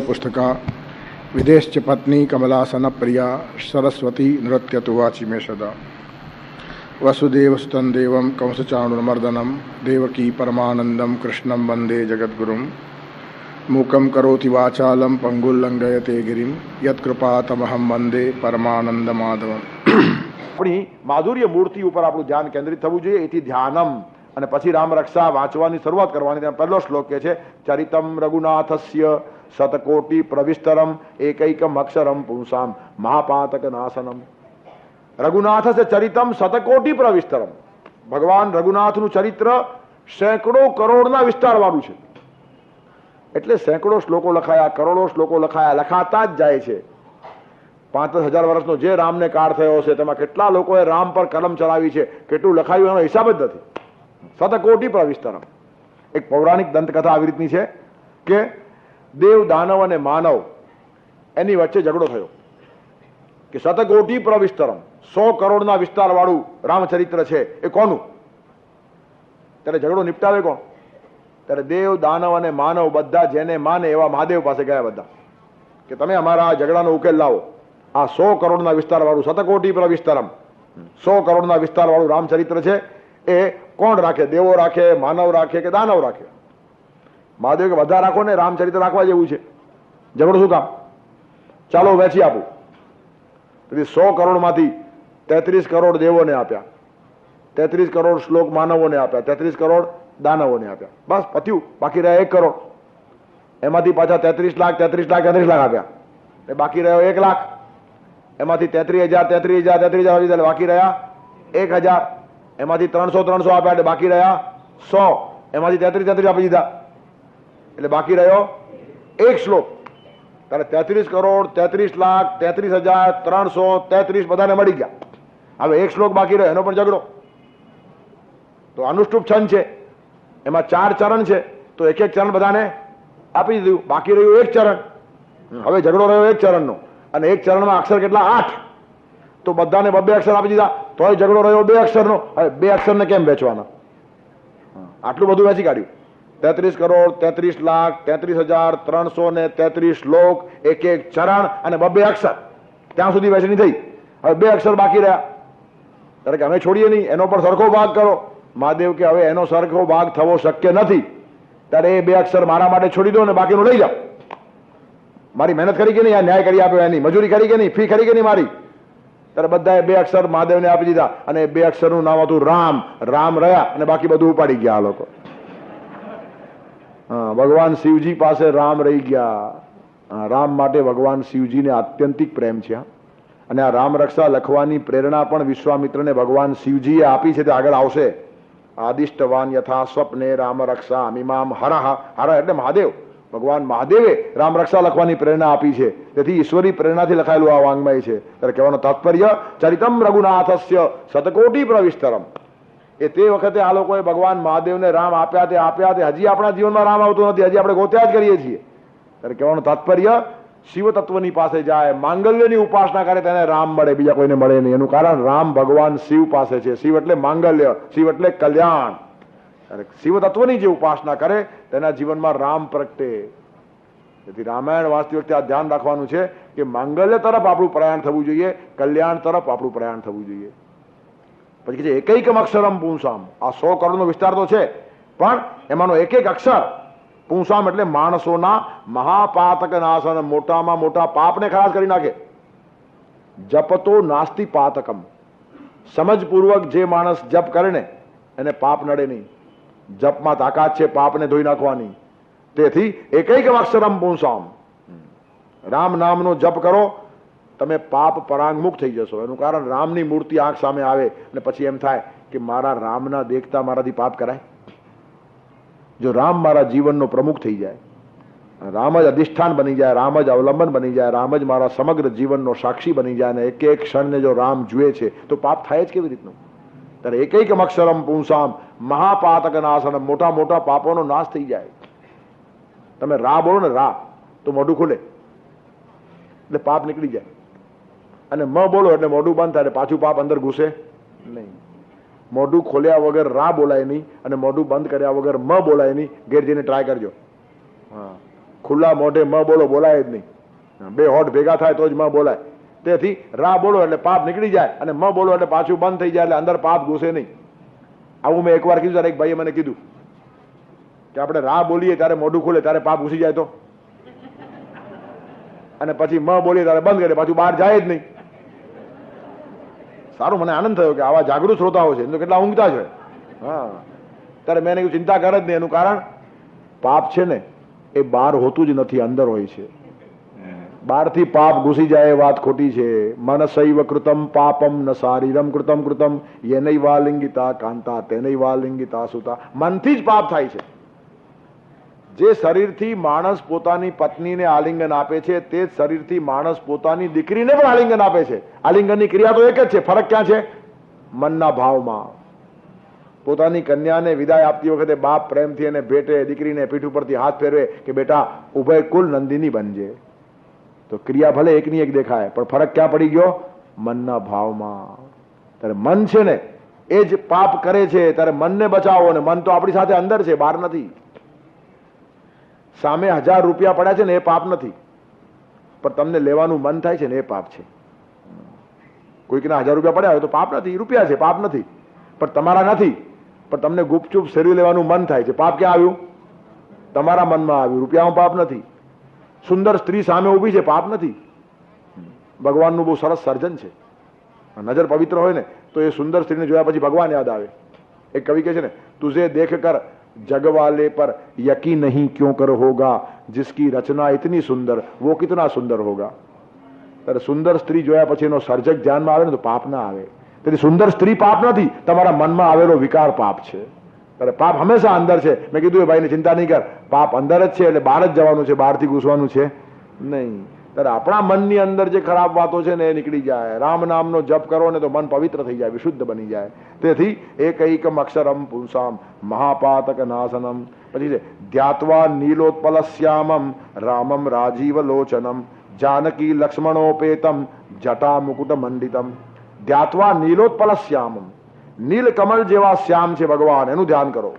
પુસ્તકા વિદેશ્ચ પત્ની કમલાસન પ્રિયા સરસ્વતી નૃત્ય તુવાચી મે સદા વસુદેવ સુતં દેવમ કંસચાણુર્મર્દનમ દેવકી પરમાનંદમ કૃષ્ણમ વંદે જગદ્ગુરુમ મૂકમ કરોતિ વાચાલમ પંગુલ્લંઘયતે ગિરિમ યત્કૃપાતમહં વંદે પરમાનંદ માધવમ આપણી માધુર્ય મૂર્તિ ઉપર આપણું ધ્યાન કેન્દ્રિત થવું અને પછી રામ રક્ષા વાંચવાની શરૂઆત કરવાની ત્યાં પહેલો શ્લોક કે છે, ચરિતમ રઘુનાથસ્ય શતકોટી પ્રવિસ્તરમ એકૈકમ અક્ષરમ પુંસામ મહાપાતક નાશનમ રઘુનાથસ્ય ચરિતમ શતકોટી પ્રવિસ્તરમ ભગવાન રઘુનાથનું ચરિત્ર સેંકડો કરોડના વિસ્તારવાળું છે. એટલે સેંકડો શ્લોકો લખાયા, કરોડો શ્લોકો લખાયા, લખાતા જ જાય છે. પાંચ હજાર વર્ષનો જે રામને કાળ થયો છે તેમાં કેટલા લોકોએ રામ પર કલમ ચલાવી છે, કેટલું લખાયું એનો હિસાબ જ નથી. શતકોટી પ્રવિસ્તરમ એક પૌરાણિક દંતકથા આવી રીતની છે કે દેવ, દાનવ અને માનવ એની વચ્ચે ઝઘડો થયો કે શતકોટી પ્રવિસ્તરમ સો કરોડના વિસ્તારવાળું રામચરિત્ર છે. એ કોનું? ત્યારે ઝઘડો નિપટાવે કોણ? ત્યારે દેવ, દાનવ અને માનવ બધા જેને માને એવા મહાદેવ પાસે ગયા બધા કે તમે અમારા આ ઝઘડાનો ઉકેલ લાવો. આ સો કરોડના વિસ્તારવાળું શતકોટી પ્રવિસ્તરમ સો કરોડના વિસ્તારવાળું રામચરિત્ર છે. એ કોણ રાખે? દેવો રાખે, માનવ રાખે કે દાનવ રાખે? મહાદેવ કે બધા રાખો ને રામચરિત્ર રાખવા જેવું છે. ઝઘડો શું કામ? ચાલો વેચી આપું. પછી સો કરોડમાંથી તેત્રીસ કરોડ દેવોને આપ્યા. તેત્રીસ કરોડ શ્લોક માનવોને આપ્યા. તેત્રીસ કરોડ દાનવોને આપ્યા. બસ, પત્યું. બાકી રહ્યા એક કરોડ. એમાંથી પાછા તેત્રીસ લાખ તેત્રીસ લાખ તેત્રીસ લાખ આપ્યા. એ બાકી રહ્યો એક લાખ. એમાંથી તેત્રીસ હજાર તેત્રીસ હજાર તેત્રીસ હજાર બાકી રહ્યા એક હજાર. એમાંથી ત્રણસો ત્રણસો આપ્યા એટલે બાકી રહ્યા સો. એમાંથી તેત્રીસ તેત્રીસ આપી દીધા. એટલે બાકી રહ્યો એક શ્લોક. ત્યારે તેત્રીસ કરોડ તેત્રીસ લાખ તેત્રીસ હજાર ત્રણસો તેત્રીસ બધાને મળી ગયા. હવે એક શ્લોક બાકી રહ્યો, એનો પણ ઝઘડો. તો અનુષ્ટુપ છંદ છે. એમાં ચાર ચરણ છે. તો એક એક ચરણ બધાને આપી દીધું. બાકી રહ્યું એક ચરણ. હવે ઝઘડો રહ્યો એક ચરણનો. અને એક ચરણમાં અક્ષર કેટલા? આઠ. તો બધાને બબ્બે અક્ષર આપી દીધા. તોય ઝઘડો રહ્યો બે અક્ષરનો. હવે બે અક્ષરને કેમ વેચવાના? આટલું બધું વેચી કાઢ્યું. તેત્રીસ કરોડ, તેત્રીસ લાખ, તેત્રીસ હજાર, ત્રણસો ને તેત્રીસ શ્લોક એક એક ચરણ અને બબે અક્ષર. ત્યાં સુધી વેચણી થઈ. હવે બે અક્ષર બાકી રહ્યા. ત્યારે કે અમે છોડીએ નહીં, એનો પણ સરખો ભાગ કરો. મહાદેવ કે હવે એનો સરખો ભાગ થવો શક્ય નથી. ત્યારે એ બે અક્ષર મારા માટે છોડી દો ને બાકીનું લઈ જાઓ. મારી મહેનત કરી કે નહીં? આ ન્યાય કરી આપ્યો એની? મજૂરી કરી કે નહીં? ફી કરી કે નહીં મારી? ત્યારે બધાએ બે અક્ષર મહાદેવને આપી દીધા અને બે અક્ષરનું નામ હતું રામ. રામ રહ્યા અને બાકી બધું ઉપાડી ગયા આ લોકો. હા, ભગવાન શિવજી પાસે રામ રહી ગયા. રામ માટે ભગવાન શિવજીને આત્યંતિક પ્રેમ છે અને આ રામ રક્ષા લખવાની પ્રેરણા પણ વિશ્વામિત્રને ભગવાન શિવજીએ આપી છે, તે આગળ આવશે. આદિષ્ટવાન યથા સ્વપ્ને રામ રક્ષા મીમામ હરહ હર એટલે મહાદેવ. ભગવાન મહાદેવે રામ રક્ષા લખવાની પ્રેરણા આપી છે. તેથી ઈશ્વરી પ્રેરણાથી લખાયેલું આ વાંગમય છે. ત્યારે કહેવાનું તાત્પર્ય, ચરિતમ રઘુનાથસ્ય શતકોટી પ્રવિસ્તરમ એ તે વખતે આ લોકોએ ભગવાન મહાદેવને રામ આપ્યા તે આપ્યા તે હજી આપણા જીવનમાં રામ આવતું નથી, હજી આપણે ગોત્યા જ કરીએ છીએ. ત્યારે કહેવાનું તાત્પર્ય શિવ તત્વની પાસે જાય, માંગલ્યની ઉપાસના કરે તેને રામ મળે, બીજા કોઈને મળે નહીં. એનું કારણ રામ ભગવાન શિવ પાસે છે. શિવ એટલે માંગલ્ય, શિવ એટલે કલ્યાણ. અને શિવ તત્વની જે ઉપાસના કરે, તેના જીવનમાં રામ પ્રગટે. તેથી રામાયણ વાંચતી વખતે આ ધ્યાન રાખવાનું છે કે માંગલ્ય તરફ આપણું પ્રયાણ થવું જોઈએ, કલ્યાણ તરફ આપણું પ્રયાણ થવું જોઈએ. પછી કે એક અક્ષરમ પુંસામ. આ સો કરોડનો વિસ્તાર તો છે, પણ એમાંનો એક એક અક્ષર પુંસામ એટલે માણસોના મહાપાતક નાશન મોટામાં મોટા પાપને ખાસ કરી નાખે. જપતો નાસ્તિ પાતકમ સમજપૂર્વક જે માણસ જપ કરે ને, એને પાપ નડે નહીં. જપમાં તાકાત છે, પાપને ધોઈ નાખવાની. તેથી એકૈકમ અક્ષરમ પુંસામ. રામ નામનો જપ કરો, તમે પાપ પરાંગમુખ થઈ જશો. એનું કારણ રામની મૂર્તિ આંખ સામે આવે અને પછી એમ થાય કે મારા રામના દેખતા મારાથી પાપ કરાય. જો રામ મારા જીવનનો પ્રમુખ થઈ જાય, રામ જ અધિષ્ઠાન બની જાય, રામ જ અવલંબન બની જાય, રામ જ મારા સમગ્ર જીવનનો સાક્ષી બની જાય અને એક એક ક્ષણને જો રામ જુએ છે, તો પાપ થાય જ કેવી રીતનું? ત્યારે એક એક અક્ષરમ પુંસામ મહાપાતક નાશન મોટા મોટા પાપોનો નાશ થઈ જાય. તમે રા બોલો ને રા તો મોઢું ખુલે. એટલે પાપ નીકળી જાય. અને મ બોલો એટલે મોઢું બંધ થાય એટલે પાછું પાપ અંદર ઘૂસે નહીં. મોઢું ખોલ્યા વગર રા બોલાય નહીં અને મોઢું બંધ કર્યા વગર મ બોલાય નહીં. ઘેર જઈને ટ્રાય કરજો. હા. ખુલ્લા મોઢે મ બોલો બોલાય જ નહીં. બે હોઠ ભેગા થાય તો જ મ બોલાય. તેથી રા બોલો એટલે પાપ નીકળી જાય અને મ બોલો એટલે પાછું બંધ થઈ જાય એટલે અંદર પાપ ઘૂસે નહીં. આવું મેં એકવાર કીધું, ત્યારે એક ભાઈએ મને કીધું કે આપણે રા બોલીએ ત્યારે મોઢું ખુલે, ત્યારે પાપ ઘૂસી જાય તો. અને પછી મ બોલીએ ત્યારે બંધ કરે પાછું બહાર જાય જ નહીં. સારું, મને આનંદ થયો કે આવા જાગૃત શ્રોતાઓ છે એમ તો કેટલા ઊંઘતા છે હા. ત્યારે મેં એને ચિંતા કરે જ નહીં એનું કારણ પાપ છે ને, એ બહાર હોતું જ નથી, અંદર હોય છે. બહારથી પાપ ઘૂસી જાય એ વાત ખોટી છે. મનસૈવ કૃતમ પાપમ ન શારીરમ કૃતમ કૃતમ યેનૈ વા લિંગિતા કાંતા તેનૈ વા લિંગિતા સુતા. મનથી જ પાપ થાય છે. જે શરીરથી માણસ પોતાની પત્નીને આલિંગન આપે છે, તે જ શરીરથી માણસ પોતાની દીકરીને પણ આલિંગન આપે છે. આલિંગનની ક્રિયા તો એક જ છે. ફરક ક્યાં છે? મનના ભાવમાં. પોતાની કન્યાને વિદાય આપતી વખતે બાપ પ્રેમથી એને ભેટે, દીકરીને પીઠ ઉપરથી હાથ ફેરવે કે બેટા, ઉભય કુલ નંદિની બનજે. તો ક્રિયા ભલે એકની એક દેખાય, પણ ફરક ક્યાં પડી ગયો? મનના ભાવમાં. ત્યારે મન છે ને, એ જ પાપ કરે છે, ત્યારે મનને બચાવો ને મન તો આપણી સાથે અંદર છે, બહાર નથી. સામે હજાર રૂપિયા પડ્યા છે ને, એ પાપ નથી. પણ તમને લેવાનું મન થાય છે ને, એ પાપ છે. કોઈકના હજાર રૂપિયા પડ્યા હોય તો પાપ નથી, રૂપિયા છે, પાપ નથી. પણ તમારા નથી. પણ તમને ગુપચુપ શેરવી લેવાનું મન થાય છે. પાપ ક્યાં આવ્યું? તમારા મનમાં આવ્યું. રૂપિયામાં પાપ નથી. સુંદર સ્ત્રી સામે ઊભી છે પાપ નથી ભગવાનનું બહુ સરસ સર્જન છે નજર પવિત્ર હોય ને તો એ સુંદર સ્ત્રીને જોયા પછી ભગવાન યાદ આવે એક કવિ કહે છે ને તુઝે દેખ કર जग वाले पर यकीन नहीं क्यों कर होगा जिसकी रचना इतनी सुंदर वो कितना सुंदर होगा ત્યારે સુંદર સ્ત્રી જોયા પછી એનો સર્જક ધ્યાનમાં આવે ને તો પાપ ના આવે તેથી સુંદર સ્ત્રી પાપ નથી તમારા મનમાં આવેલો વિકાર પાપ છે ત્યારે પાપ હંમેશા અંદર છે. મેં કીધું એ ભાઈને ચિંતા નહીં કર. પાપ અંદર જ છે એટલે બહાર જ જવાનું છે, બહારથી ઘૂસવાનું છે. નહીં. ત્યારે આપણા મનની અંદર જે ખરાબ વાતો છે ને એ નીકળી જાય. રામ નામનો જપ કરો ને તો મન પવિત્ર થઈ જાય, વિશુદ્ધ બની જાય. તેથી એકૈકમ અક્ષરમ પુંસામ મહાપાતક નાશનમ. પછી છે, ધ્યાત્વા નીલોત્પલશ્યામમ રામમ રાજીવ લોચનમ. જાનકી લક્ષ્મણોપેતમ જટા મુકુટ મંડિતમ. ધ્યાત્વા નીલોત્પલશ્યામમ નીલકમલ જેવા શ્યામ છે ભગવાન, એનું ધ્યાન કરો.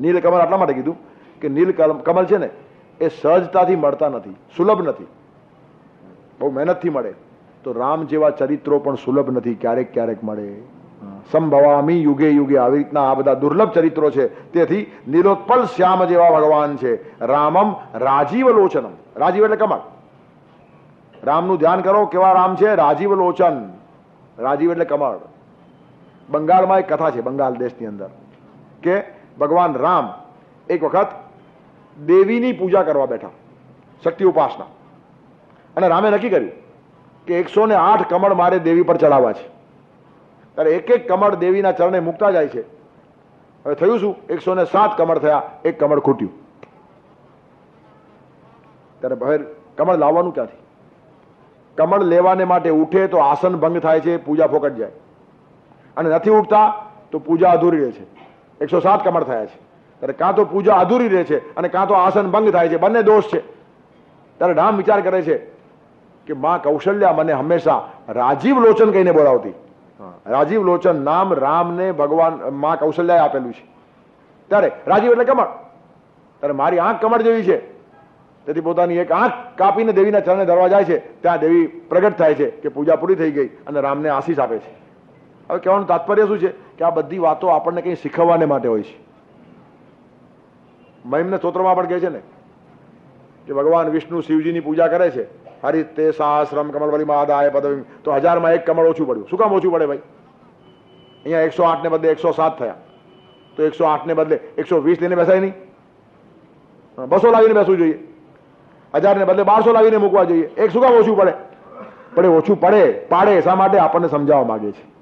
નીલકમલ આટલા માટે કીધું કે નીલ કમલ છે ને, એ સહજતાથી મળતા નથી, સુલભ નથી. બહુ મહેનતથી મળે. તો રામ જેવા ચરિત્રો પણ સુલભ નથી, ક્યારેક ક્યારેક મળે. સંભવામી યુગે યુગે આવી રીતના આ બધા દુર્લભ ચરિત્રો છે. તેથી નિરોત્પલ શ્યામ જેવા ભગવાન છે. રામમ રાજીવ લોચનમ રાજીવ એટલે કમળ રામનું ધ્યાન કરો, કેવા રામ છે? રાજીવ લોચન રાજીવ એટલે કમળ. બંગાળમાં એક કથા છે, બંગાળ દેશની અંદર, કે ભગવાન રામ એક વખત દેવીની પૂજા કરવા બેઠા, શક્તિ ઉપાસના. અને રામે નક્કી કર્યું કે એકસો ને આઠ કમળ મારે દેવી પર ચડાવવા છે. ત્યારે એક એક કમળ દેવીના ચરણે મૂકતા જાય છે. હવે થયું શું? એકસો ને સાત કમળ થયા, એક કમળ ખૂટ્યું. ત્યારે બહાર કમળ લાવવાનું ક્યાંથી? કમળ લેવાને માટે ઉઠે તો આસન ભંગ થાય છે, પૂજા ફોકટ જાય. અને નથી ઉઠતા તો પૂજા અધૂરી રહે છે. એકસો સાત કમળ થયા છે. ત્યારે કાં તો પૂજા અધૂરી રહે છે અને કાં તો આસન ભંગ થાય છે. બંને દોષ છે. ત્યારે રામ વિચાર કરે છે કે માં કૌશલ્યા મને હંમેશા રાજીવ લોચન કહીને બોલાવતી. રાજીવ લોચન નામ રામને ભગવાન, માં કૌશલ્યાએ આપેલું છે. ત્યારે રાજીવ એટલે કમળ. ત્યારે મારી આંખ કમળ જેવી છે. તેથી પોતાની એક આંખ કાપીને દેવીના ચરણે ધરવા જાય છે. ત્યાં દેવી પ્રગટ થાય છે કે પૂજા પૂરી થઈ ગઈ અને રામને આશીષ આપે છે. હવે કહેવાનું તાત્પર્ય શું છે? કે આ બધી વાતો આપણને કંઈ શીખવવાને માટે હોય છે. મહિમને સ્તોત્રમાં પણ કહે છે ને, કે ભગવાન વિષ્ણુ શિવજીની પૂજા કરે છે. હરિત તે સાહસ્રમ કમળવલી મહાદાય પદવી તો હજારમાં એક કમળ ઓછું પડ્યું. શું કામ ઓછું પડે ભાઈ? અહીંયા એકસો આઠ ને બદલે એકસો સાત થયા. તો એકસો આઠને બદલે એકસો વીસ લઈને બેસાય નહીં. બસો લાવીને બેસવું જોઈએ. હજાર ને બદલે બારસો લાવીને મૂકવા જોઈએ. એક શું કામ ઓછું પડે? પણ એ ઓછું પડે, પાડે. શા માટે? આપણને સમજાવવા માગે છે.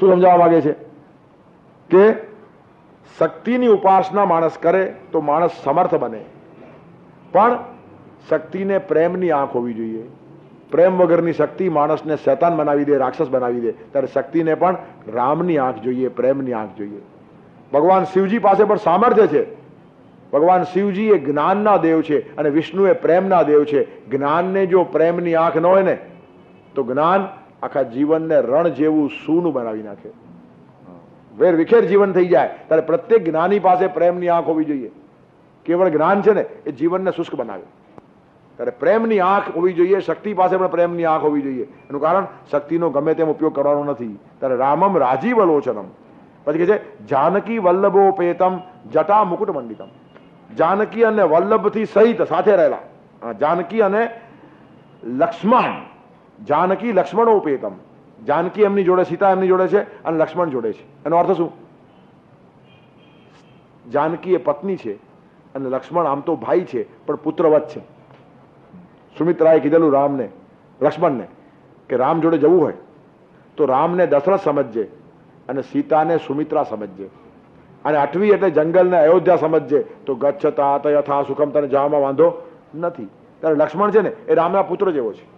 શું સમજાવવા માંગે છે? કે શક્તિની ઉપાસના માણસ કરે તો માણસ સમર્થ બને. પણ શક્તિને પ્રેમની આંખ હોવી જોઈએ. પ્રેમ વગરની શક્તિ માણસને શેતાન બનાવી દે, રાક્ષસ બનાવી દે. ત્યારે શક્તિને પણ રામની આંખ જોઈએ, પ્રેમની આંખ જોઈએ. ભગવાન શિવજી પાસે પણ સામર્થ્ય છે. ભગવાન શિવજી એ જ્ઞાનના દેવ છે અને વિષ્ણુ એ પ્રેમના દેવ છે. જ્ઞાનને જો પ્રેમની આંખ ન હોય ને, તો જ્ઞાન આખા જીવનને રણ જેવું સૂનું બનાવી નાખે. વેર વિખેર જીવન થઈ જાય, ત્યારે પ્રત્યેક જ્ઞાની પાસે પ્રેમની આંખ હોવી જોઈએ. કેવળ જ્ઞાન છે ને, એ જીવનને શુષ્ક બનાવે. ત્યારે પ્રેમની આંખ હોવી જોઈએ, શક્તિ પાસે પણ પ્રેમની આંખ હોવી જોઈએ. એનું કારણ, શક્તિનો ગમે તેમ ઉપયોગ કરવાનો નથી. ત્યારે રામમ રાજીવ અલોચનમ પછી કે છે, જાનકી વલ્લભોપેતમ જટા મુકુટ મંડિતમ. જાનકી અને વલ્લભથી સહિત સાથે રહેલા. જાનકી અને લક્ષ્મણ જાનકી લક્ષ્મણોપેતમ જાનકી એમની જોડે, સીતા એમની જોડે છે અને લક્ષ્મણ જોડે છે. એનો અર્થ શું? જાનકી એ પત્ની છે અને લક્ષ્મણ આમ તો ભાઈ છે, પણ પુત્રવત છે. સુમિત્રાએ કીધેલું રામને, લક્ષ્મણને, કે રામ જોડે જવું હોય, તો રામને દશરથ સમજજે અને સીતાને સુમિત્રા સમજજે. અને આઠવી એટલે જંગલને અયોધ્યા સમજજે. તો ગચ્છતા તથા સુખમ તને જવામાં વાંધો નથી. ત્યારે લક્ષ્મણ છે ને, એ રામના પુત્ર જેવો છે.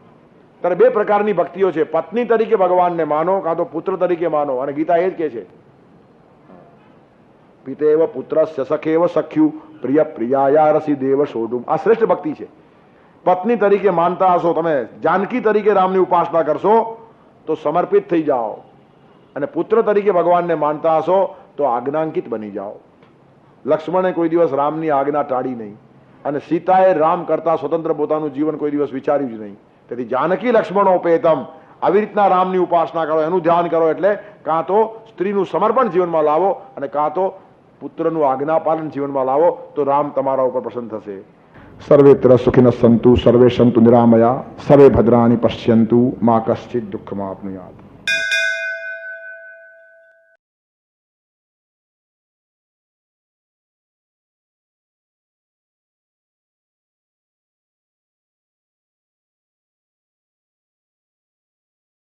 ત્યારે બે પ્રકારની ભક્તિઓ છે. પત્ની તરીકે ભગવાનને માનો કાં તો પુત્ર તરીકે માનો. અને ગીતા એ જ કહે છે. પિતેવ પુત્રસ્ય સખેવ સખ્યુ પ્રિય પ્રિયાયા રસી દેવ શોધુમ આ શ્રેષ્ઠ ભક્તિ છે. પત્ની તરીકે માનતા હશો, તમે જાનકી તરીકે રામની ઉપાસના કરશો, તો સમર્પિત થઈ જાઓ. અને પુત્ર તરીકે ભગવાનને માનતા હશો, તો આજ્ઞાંકિત બની જાઓ. લક્ષ્મણે કોઈ દિવસ રામની આજ્ઞા ટાળી નહીં. અને સીતાએ રામ કરતા સ્વતંત્ર પોતાનું જીવન કોઈ દિવસ વિચાર્યું જ નહીં. તેથી જાનકી લક્ષ્મણોપેતમ આવી રીતના રામની ઉપાસના કરો, એનું ધ્યાન કરો એટલે કાં તો સ્ત્રીનું સમર્પણ જીવનમાં લાવો અને કાં તો પુત્રનું આજ્ઞાપાલન જીવનમાં લાવો, તો રામ તમારા ઉપર પ્રસન્ન થશે. સર્વેત્ર સુખિન સંતુ, સર્વે સંતુ નિરામયા, સર્વે ભદ્રાણી પશ્યંતુ, મા કશ્ચિત દુઃખમાં આપનુયાત